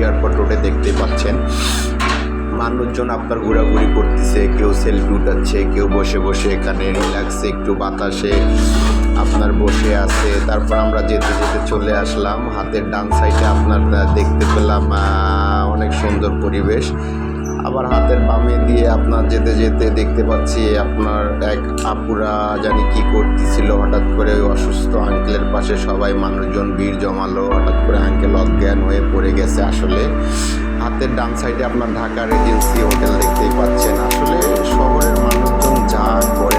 Airport রোডে দেখতে পাচ্ছেন। মানুষজন আপনার ঘোরাঘুরি করতেছে, কেউ সেলফি উঠাচ্ছে, কেউ বসে বসে এখানে রিল্যাক্সে একটু বাতাসে আপনার বসে আছে। তারপর আমরা যেতে যেতে চলে আসলাম। হাতের ডান সাইডে আপনার দেখতে পেলাম অনেক সুন্দর পরিবেশ। আবার হাতের বামে দিয়ে আপনার যেতে যেতে দেখতে পাচ্ছি আপনার এক আপুরা জানি কি করতেছিল, হঠাৎ করে ওই অসুস্থ আঙ্কেলের পাশে সবাই মানুষজন ভিড় জমালো, হঠাৎ করে আঙ্কেল অজ্ঞান হয়ে পড়ে গেছে আসলে। হাতের ডান সাইডে আপনার ঢাকা রেজেন্সি হোটেল দেখতেই পাচ্ছেন। আসলে শহরের মানুষজন যা করে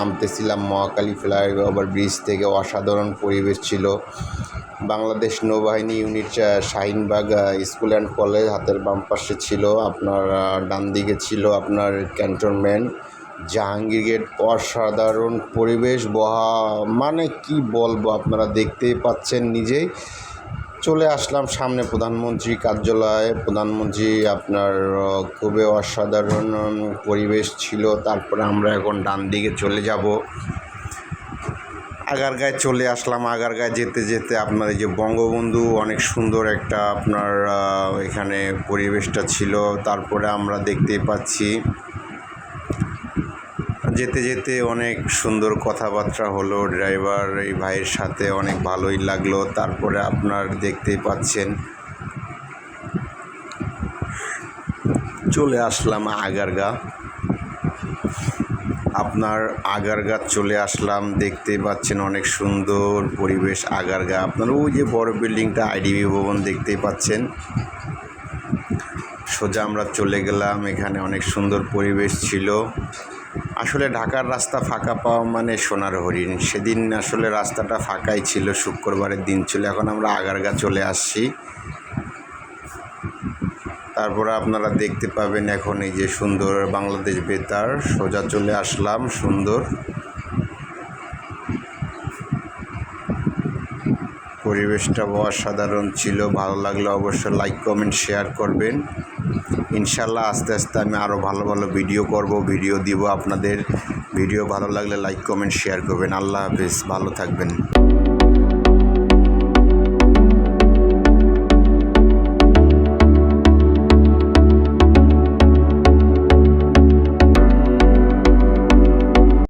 নামতেছিলাম মহাখালী ফ্লাইওভার ব্রিজ থেকে। অসাধারণ পরিবেশ ছিল। বাংলাদেশ নৌবাহিনী unit Shahinbag school and college হাতের বাম পাশে ছিল। আপনার ডান দিকে ছিল আপনার ক্যান্টনমেন্ট। জাহাঙ্গীর গেট, অসাধারণ পরিবেশ। বহা মানে কি বলব, আপনারা দেখতেই পাচ্ছেন নিজেই। চলে আসলাম সামনে প্রধানমন্ত্রী কার্যালয়ে। প্রধানমন্ত্রী আপনার খুবই অসাধারণ পরিবেশ ছিল। তারপরে আমরা এখন ডান দিকে চলে যাব। আগারগাঁয় চলে আসলাম। আগারগাঁয় যেতে যেতে আপনার এই যে বঙ্গবন্ধু, অনেক সুন্দর একটা আপনার এখানে পরিবেশটা ছিল। তারপরে আমরা দেখতেই পাচ্ছি যেতে যেতে অনেক সুন্দর কথাবার্তা হলো ড্রাইভার এই ভাইয়ের সাথে অনেক ভালোই লাগল, তারপরে আপনার দেখতেই পাচ্ছেন। চলে আসলাম আগারগা। আপনার আগারগা চলে আসলাম, দেখতেই পাচ্ছেন অনেক সুন্দর পরিবেশ আগারগা। আপনার ওই যে বড় বিল্ডিংটা আইডিবি ভবন দেখতেই পাচ্ছেন। সোজা আমরা চলে গেলাম, এখানে অনেক সুন্দর পরিবেশ ছিল। আসলে ঢাকার রাস্তা ফাঁকা পাওয়া মানে সোনার হরিণ। সেদিন আসলে রাস্তাটা ফাঁকাই ছিল, শুক্রবারের দিন ছিল। এখন আমরা আগারগা চলে আসছি। তারপর আপনারা দেখতে পাবেন এখন এই যে সুন্দর বাংলাদেশ বেতার। সোজা চলে আসলাম সুন্দর। পরিবেশটা অসাধারণ ছিল। ভালো লাগলে অবশ্যই লাইক কমেন্ট শেয়ার করবেন। ইনশাল্লাহ আস্তে আস্তে আমি আরও ভালো ভালো ভিডিও করব ভিডিও দিব আপনাদের। ভিডিও ভালো লাগলে লাইক কমেন্ট শেয়ার করবেন। আল্লাহ হাফিজ। ভালো থাকবেন।